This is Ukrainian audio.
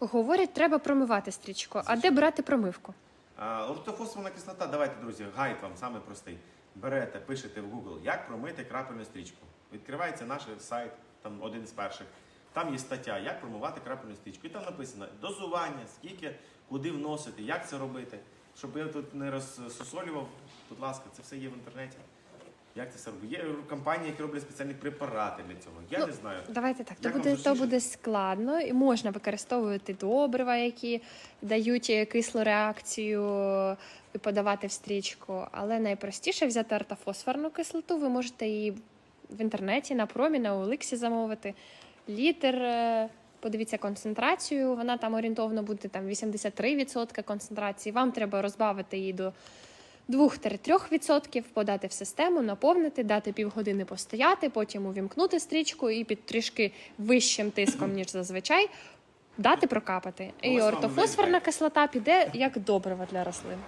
Говорять, треба промивати стрічку. А де брати промивку? А, Ортофосфорна кислота, давайте, друзі, гайд вам саме простий. Берете, пишете в Google, як промити крапельну стрічку. Відкривається наш сайт, там один з перших. Там є стаття, як промивати крапельну стрічку. І там написано дозування, скільки, куди вносити, як це робити. Щоб я тут не розсусолював, будь ласка, це все є в інтернеті. Як це все робить? Є компанії, які роблять спеціальні препарати для цього. Я Ну, не знаю. Давайте так. То Як буде, то буде складно, і можна використовувати добрива, які дають е, кислу реакцію і подавати в стрічку. Але найпростіше взяти ортофосфорну кислоту. Ви можете її в інтернеті, на промі, на Оликсі замовити. Літр. е, Подивіться концентрацію, вона там орієнтовно буде там 83% концентрації. Вам треба розбавити її до 2-3%, подати в систему, наповнити, дати півгодини постояти, потім увімкнути стрічку і під трішки вищим тиском, ніж зазвичай, дати прокапати. Ну, І ортофосфорна кислота піде як добриво для рослин.